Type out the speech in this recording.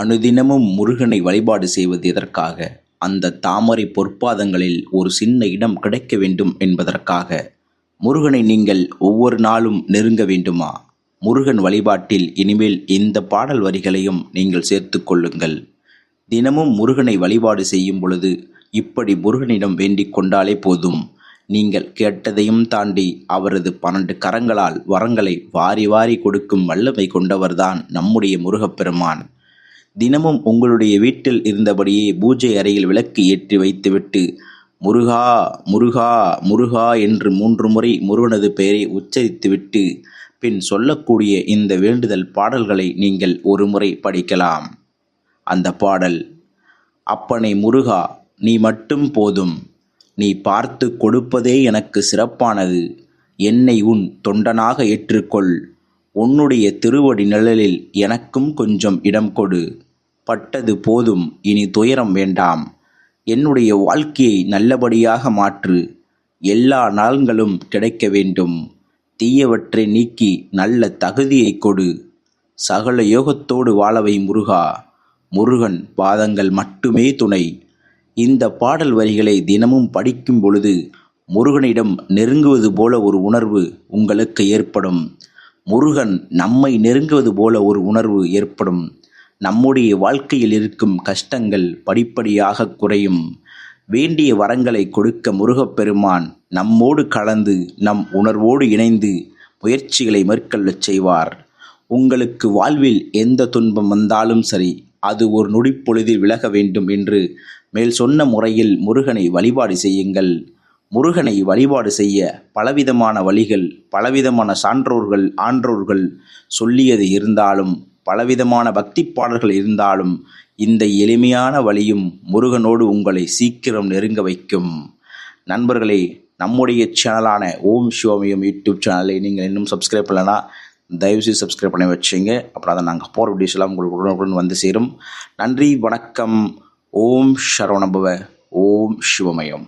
அனுதினமும் முருகனை வழிபாடு செய்வது எதற்காக? அந்த தாமரை பொற்பாதங்களில் ஒரு சின்ன இடம் கிடைக்க வேண்டும் என்பதற்காக. முருகனை நீங்கள் ஒவ்வொரு நாளும் நெருங்க வேண்டுமா? முருகன் வழிபாட்டில் இனிமேல் இந்த பாடல் வரிகளையும் நீங்கள் சேர்த்து கொள்ளுங்கள். தினமும் முருகனை வழிபாடு செய்யும் பொழுது இப்படி முருகனிடம் வேண்டிக் கொண்டாலே போதும். நீங்கள் கேட்டதையும் தாண்டி அவரது பன்னெண்டு கரங்களால் வரங்களை வாரி வாரி கொடுக்கும் வல்லமை கொண்டவர்தான் நம்முடைய முருகப்பெருமான். தினமும் உங்களுடைய வீட்டில் இருந்தபடியே பூஜை அறையில் விளக்கு ஏற்றி வைத்துவிட்டு முருகா முருகா முருகா என்று மூன்று முறை முருகனது பெயரை உச்சரித்துவிட்டு பின் சொல்லக்கூடிய இந்த வேண்டுதல் பாடல்களை நீங்கள் ஒரு முறை படிக்கலாம். அந்த பாடல் அப்பனை முருகா நீ மட்டும் போதும். நீ பார்த்து கொடுப்பதே எனக்கு சிறப்பானது. என்னை உன் தொண்டனாக ஏற்றுக்கொள். உன்னுடைய திருவடி நிழலில் எனக்கும் கொஞ்சம் இடம் கொடு. பட்டது போதும் இனி துயரம் வேண்டாம். என்னுடைய வாழ்க்கையை நல்லபடியாக மாற்று. எல்லா நலன்களும் கிடைக்க வேண்டும். தீயவற்றை நீக்கி நல்ல தகுதியை கொடு. சகல யோகத்தோடு வாழவை முருகா. முருகன் பாதங்கள் மட்டுமே துணை. இந்த பாடல் வரிகளை தினமும் படிக்கும் பொழுது முருகனிடம் நெருங்குவது போல ஒரு உணர்வு உங்களுக்கு ஏற்படும். முருகன் நம்மை நெருங்குவது போல ஒரு உணர்வு ஏற்படும். நம்முடைய வாழ்க்கையில் இருக்கும் கஷ்டங்கள் படிப்படியாக குறையும். வேண்டிய வரங்களை கொடுக்க முருகப்பெருமான் நம்மோடு கலந்து நம் உணர்வோடு இணைந்து முயற்சிகளை மேற்கொள்ளச் செய்வார். உங்களுக்கு வாழ்வில் எந்த துன்பம் வந்தாலும் சரி அது ஒரு நொடிப்பொழுதில் விலக வேண்டும் என்று மேல் சொன்ன முறையில் முருகனை வழிபாடு செய்யுங்கள். முருகனை வழிபாடு செய்ய பலவிதமான வழிகள் பலவிதமான சான்றோர்கள் ஆன்றோர்கள் சொல்லியது இருந்தாலும் பலவிதமான பக்தி பாடல்கள் இருந்தாலும் இந்த எளிமையான வழியும் முருகனோடு உங்களை சீக்கிரம் நெருங்க வைக்கும். நண்பர்களே நம்முடைய சேனலான ஓம் சிவமயம் யூடியூப் சேனலை நீங்கள் இன்னும் சப்ஸ்கிரைப் பண்ணலைன்னா தயவுசெய்து சப்ஸ்கிரைப் பண்ணி வச்சுங்க அப்புறம் அதை நாங்கள் போகிற வீடியோஸ் எல்லாம் உங்களுக்கு உடனுக்குடன் வந்து சேரும். நன்றி வணக்கம். ஓம் சரவணபவ ஓம் சிவமயம்.